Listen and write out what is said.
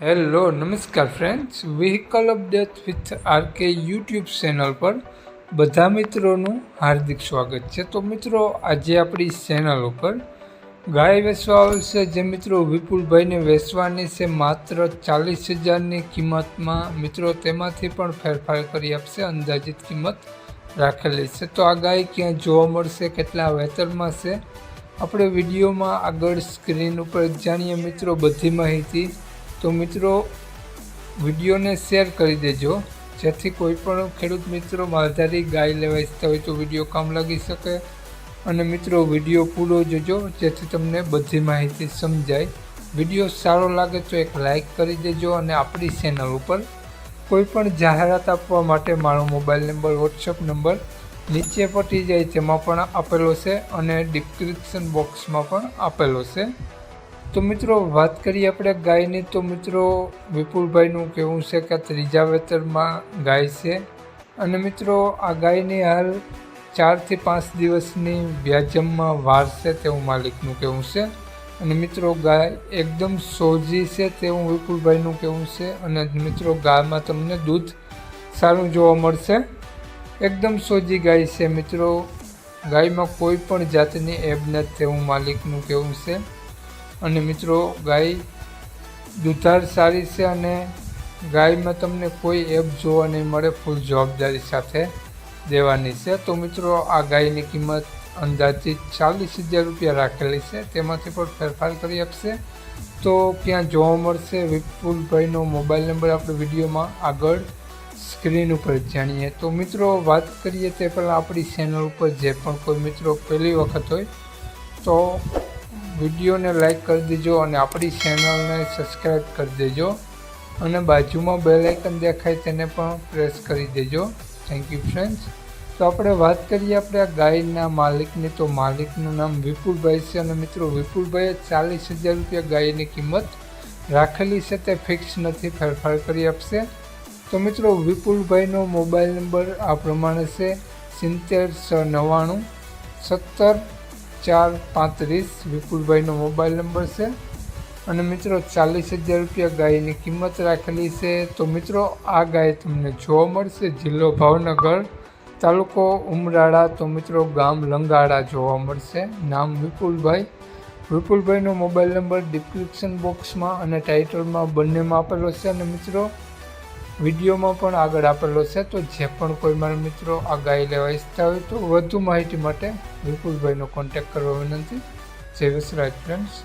Hello નમસ્કાર friends vehicle update with RK YouTube channel પર બધા મિત્રોનું હાર્દિક સ્વાગત છે. તો મિત્રો, આજે આપણી ચેનલ ઉપર ગાય વેચવા આવશે જે મિત્રો વિપુલભાઈને વેચવાની છે માત્ર ચાલીસ હજારની કિંમતમાં. મિત્રો, તેમાંથી પણ ફેરફાર કરી આપશે. અંદાજિત કિંમત રાખેલી છે. તો આ ગાય ક્યાં જોવા મળશે, કેટલા વેતરમાં છે? આપણે વિડીયોમાં આગળ સ્ક્રીન ઉપર જાણીએ મિત્રો બધી માહિતી. તો મિત્રો, વિડીયોને શેર કરી દેજો. જેથી કોઈ પણ ખેડૂત મિત્રો માલધારી ગાય લેવા ઈચ્છતા હોય તો વીડિયો કામ લાગી શકે. અને મિત્રો, વીડિયો પૂરો જોજો, જેથી તમને બધી માહિતી સમજાય. વીડિયો સારો લાગે તો એક લાઈક કરી દેજો અને આપણી ચેનલ ઉપર કોઈ પણ જાહેરાત આપવા માટે મારો મોબાઈલ નંબર વોટ્સઅપ નંબર નીચે પટી જાય, તેમાં પણ આપેલો છે અને ડિસ્ક્રિપ્શન બોક્સમાં પણ આપેલો છે. તો મિત્રો, વાત કરીએ આપણે ગાયની, તો મિત્રો, વિપુલભાઈનું કહેવું છે કે ત્રીજા વેતરમાં ગાય છે. અને મિત્રો, આ ગાયની હાલ ચારથી પાંચ દિવસની વ્યાજમમાં વાર છે તેવું માલિકનું કહેવું છે. અને મિત્રો, ગાય એકદમ સોજી છે તેવું વિપુલભાઈનું કહેવું છે. અને મિત્રો, ગાયમાં તમને દૂધ સારું જોવા મળશે. એકદમ સોજી ગાય છે મિત્રો. ગાયમાં કોઈ પણ જાતની એબ નથી તેવું માલિકનું કહેવું છે. અને મિત્રો, ગાય દુધાર સારી છે અને ગાયમાં તમને કોઈ એપ જોવા નહીં મળે ફૂલ જવાબદારી સાથે દેવાની છે. તો મિત્રો, આ ગાયની કિંમત અંદાજિત ચાલીસ હજાર રૂપિયા રાખેલી છે. તેમાંથી પણ ફેરફાર કરી આપશે. તો ક્યાં જોવા મળશે, વિપુલભાઈનો મોબાઈલ નંબર આપણે વિડીયોમાં આગળ સ્ક્રીન ઉપર જાણીએ. તો મિત્રો, વાત કરીએ તે પહેલાં આપણી ચેનલ ઉપર, જે પણ કોઈ મિત્રો પહેલી વખત હોય, તો વિડીયોને લાઇક કરી દેજો અને આપણી ચેનલને સબસ્ક્રાઈબ કરી દેજો. અને બાજુમાં બેલ આઇકન દેખાય તેને પણ પ્રેસ કરી દેજો. થેન્ક યુ ફ્રેન્ડ્સ તો આપણે વાત કરીએ આપણે આ ગાયના માલિકની. તો માલિકનું નામ વિપુલભાઈ છે અને મિત્રો વિપુલભાઈએ ચાલીસ હજાર રૂપિયા ગાયની કિંમત રાખેલી છે. તે ફિક્સ નથી, ફેરફાર કરી આપશે. તો મિત્રો વિપુલભાઈનો મોબાઈલ નંબર આ પ્રમાણે છે. સિત્તેર છ નવ્વાણું, સત્તર ચાર પાંત્રીસ વિપુલભાઈનો મોબાઈલ નંબર છે. અને મિત્રો ચાલીસ હજાર રૂપિયા ગાયની કિંમત રાખેલી છે. તો મિત્રો આ ગાય તમને જોવા મળશે જિલ્લો ભાવનગર તાલુકો ઉમરાળા. તો મિત્રો ગામ લંગાડા જોવા મળશે. નામ વિપુલભાઈ. વિપુલભાઈનો મોબાઈલ નંબર ડિસ્ક્રિપ્શન બોક્સમાં અને ટાઇટલમાં બંનેમાં આપેલો છે. અને મિત્રો વિડીયોમાં પણ આગળ આપેલો છે, તો જે પણ કોઈ મારા મિત્રો આ ગાય લેવા ઈચ્છતા હોય તો વધુ માહિતી માટે વિપુલભાઈનો કોન્ટેક્ટ કરવા વિનંતી. જય વસરાજ ફ્રેન્ડ્સ